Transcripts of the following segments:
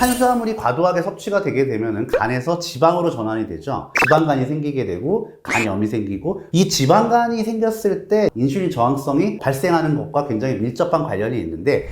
탄수화물이 과도하게 섭취가 되게 되면은 간에서 지방으로 전환이 되죠. 지방간이 생기게 되고 간염이 생기고 이 지방간이 생겼을 때 인슐린 저항성이 발생하는 것과 굉장히 밀접한 관련이 있는데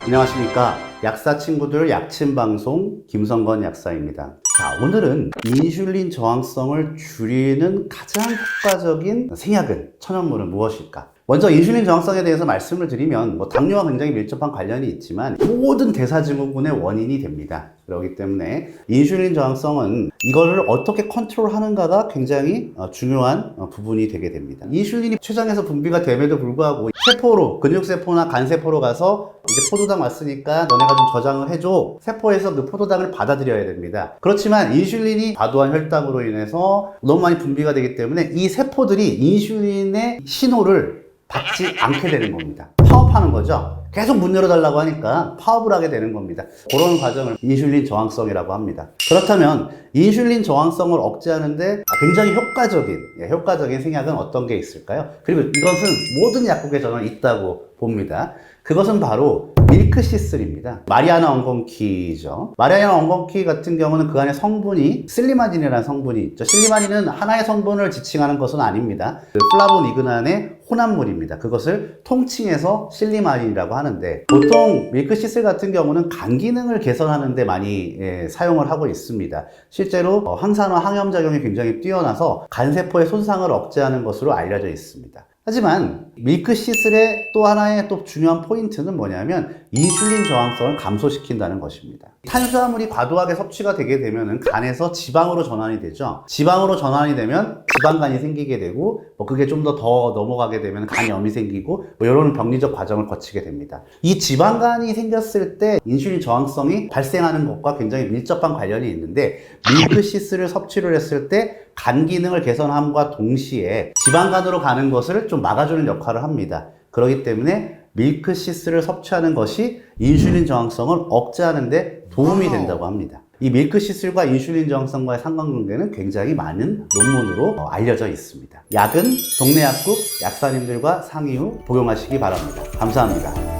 안녕하십니까. 약사 친구들 약침 방송 김성건 약사입니다. 자, 오늘은 인슐린 저항성을 줄이는 가장 효과적인 생약은 천연물은 무엇일까? 먼저 인슐린 저항성에 대해서 말씀을 드리면 뭐 당뇨와 굉장히 밀접한 관련이 있지만 모든 대사증후군의 원인이 됩니다. 그렇기 때문에 인슐린 저항성은 이거를 어떻게 컨트롤하는가가 굉장히 어, 중요한 어, 부분이 되게 됩니다. 인슐린이 췌장에서 분비가 됨에도 불구하고 세포로 근육세포나 간세포로 가서 이제 포도당 왔으니까 너네가 좀 저장을 해줘. 세포에서 그 포도당을 받아들여야 됩니다. 그렇지만 인슐린이 과도한 혈당으로 인해서 너무 많이 분비가 되기 때문에 이 세포들이 인슐린의 신호를 받지 않게 되는 겁니다. 파업하는 거죠. 계속 문 열어달라고 하니까 파업을 하게 되는 겁니다. 그런 과정을 인슐린 저항성이라고 합니다. 그렇다면 인슐린 저항성을 억제하는데 굉장히 효과적인, 예, 효과적인 생약은 어떤 게 있을까요? 그리고 이것은 모든 약국에 저는 있다고 봅니다. 그것은 바로 밀크시슬입니다. 마리아나 엉겅키죠. 마리아나 엉겅키 같은 경우는 그 안에 성분이 슬리마딘이라는 성분이 있죠. 슬리마딘은 하나의 성분을 지칭하는 것은 아닙니다. 그 플라보니그난의 혼합물입니다. 그것을 통칭해서 실리마딘이라고 하는데 보통 밀크시슬 같은 경우는 간 기능을 개선하는 데 많이 예, 사용을 하고 있습니다. 실제로 어, 항산화 항염 작용이 굉장히 뛰어나서 간세포의 손상을 억제하는 것으로 알려져 있습니다. 하지만 밀크시슬의 또 하나의 또 중요한 포인트는 뭐냐면 인슐린 저항성을 감소시킨다는 것입니다. 탄수화물이 과도하게 섭취가 되게 되면은 간에서 지방으로 전환이 되죠. 지방으로 전환이 되면 지방간이 생기게 되고 뭐 그게 좀 더 더 넘어가게 되면 간염이 생기고 뭐 이런 병리적 과정을 거치게 됩니다. 이 지방간이 생겼을 때 인슐린 저항성이 발생하는 것과 굉장히 밀접한 관련이 있는데 밀크시슬을 섭취를 했을 때간 기능을 개선함과 동시에 지방간으로 가는 것을 좀 막아주는 역할을 합니다. 그렇기 때문에 밀크시스를 섭취하는 것이 인슐린 저항성을 억제하는 데 도움이 된다고 합니다. 이 밀크시슬과 인슐린 저항성과의 상관관계는 굉장히 많은 논문으로 어, 알려져 있습니다. 약은 동네 약국 약사님들과 상의 후 복용하시기 바랍니다. 감사합니다.